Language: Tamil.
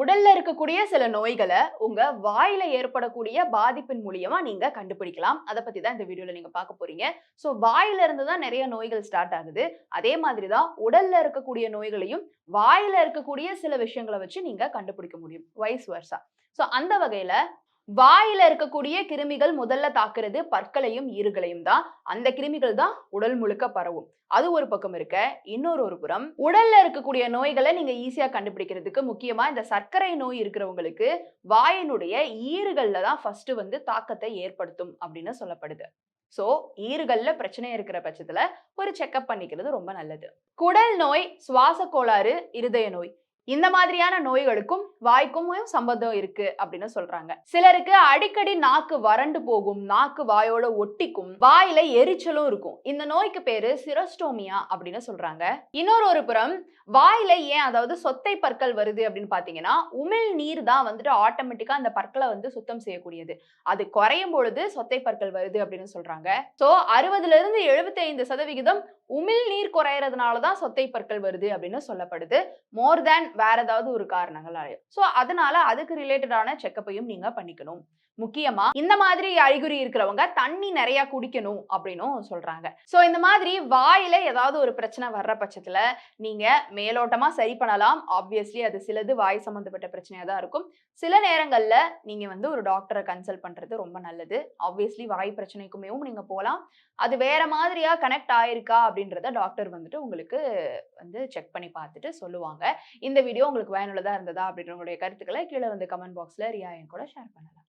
உடல்ல இருக்கக்கூடிய சில நோய்களை உங்க வாயில ஏற்படக்கூடிய பாதிப்பின் மூலியமா நீங்க கண்டுபிடிக்கலாம். அதை பத்தி தான் இந்த வீடியோல நீங்க பார்க்க போறீங்க. ஸோ வாயில இருந்து தான் நிறைய நோய்கள் ஸ்டார்ட் ஆகுது. அதே மாதிரி தான் உடல்ல இருக்கக்கூடிய நோய்களையும் வாயில இருக்கக்கூடிய சில விஷயங்களை வச்சு நீங்க கண்டுபிடிக்க முடியும். வயசு வருஷா ஸோ அந்த வகையில வாயில இருக்கக்கூடிய கிருமிகள் முதல்ல தாக்குறது பற்களையும் ஈறுகளையும் தான். அந்த கிருமிகள் தான் உடல் முழுக்க பரவும். அது ஒரு பக்கம் இருக்க இன்னொரு ஒரு புறம் உடல்ல இருக்கக்கூடிய நோய்களை நீங்க ஈஸியா கண்டுபிடிக்கிறதுக்கு முக்கியமா இந்த சர்க்கரை நோய் இருக்கிறவங்களுக்கு வாயினுடைய ஈறுகள்ல தான் ஃபர்ஸ்ட் வந்து தாக்கத்தை ஏற்படுத்தும் அப்படின்னு சொல்லப்படுது. சோ ஈறுகள்ல பிரச்சனை இருக்கிற பட்சத்துல ஒரு செக்அப் பண்ணிக்கிறது ரொம்ப நல்லது. குடல் நோய் சுவாச கோளாறு இருதய நோய். இந்த மாதிரியான நோய்களுக்கும் வாய்க்கும் சம்பந்தம் இருக்கு அப்படின்னு சொல்றாங்க. சிலருக்கு அடிக்கடி நாக்கு வறண்டு போகும் நாக்கு வாயோட ஒட்டிக்கும் வாயில எரிச்சலும் இருக்கும். இந்த நோய்க்கு பேரு சிரஸ்டோமியா அப்படின்னு சொல்றாங்க. இன்னொரு ஒரு புறம் வாயில ஏன் அதாவது சொத்தை பற்கள் வருது அப்படின்னு பாத்தீங்கன்னா உமிழ் நீர் தான் வந்துட்டு ஆட்டோமேட்டிக்கா அந்த பற்களை வந்து சுத்தம் செய்யக்கூடியது. அது குறையும் பொழுது சொத்தை பற்கள் வருது அப்படின்னு சொல்றாங்க. சோ அறுபதுல இருந்து எழுபத்தி ஐந்து சதவிகிதம் உமிழ் நீர் குறையறதுனால தான் சொத்தை பற்கள் வருது அப்படின்னு சொல்லப்படுது. மோர் தேன் வேற ஏதாவது ஒரு காரணங்களால ஸோ அதனால அதுக்கு ரிலேட்டடான செக்கப்பையும் நீங்க பண்ணிக்கணும். முக்கியமா இந்த மாதிரி அறிகுறி இருக்கிறவங்க தண்ணி நிறைய குடிக்கணும் அப்படின்னும் சொல்றாங்க. சோ இந்த மாதிரி வாயில ஏதாவது ஒரு பிரச்சனை வர்ற பட்சத்துல நீங்க மேலோட்டமா சரி பண்ணலாம். ஆப்வியஸ்லி அது சிலது வாய் சம்பந்தப்பட்ட பிரச்சனையா தான் இருக்கும். சில நேரங்கள்ல நீங்க வந்து ஒரு டாக்டரை கன்சல்ட் பண்றது ரொம்ப நல்லது. ஆப்வியஸ்லி வாய் பிரச்சனைக்குமேவும் நீங்க போகலாம் அது வேற மாதிரியா கனெக்ட் ஆயிருக்கா அப்படின்றத டாக்டர் வந்துட்டு உங்களுக்கு வந்து செக் பண்ணி பார்த்துட்டு சொல்லுவாங்க. இந்த வீடியோ உங்களுக்கு பயனுள்ளதாக இருந்ததா அப்படின்ற உங்களுடைய கருத்துக்களை கீழே வந்து கமெண்ட் பாக்ஸ்ல ரியா என் கூட ஷேர் பண்ணலாம்.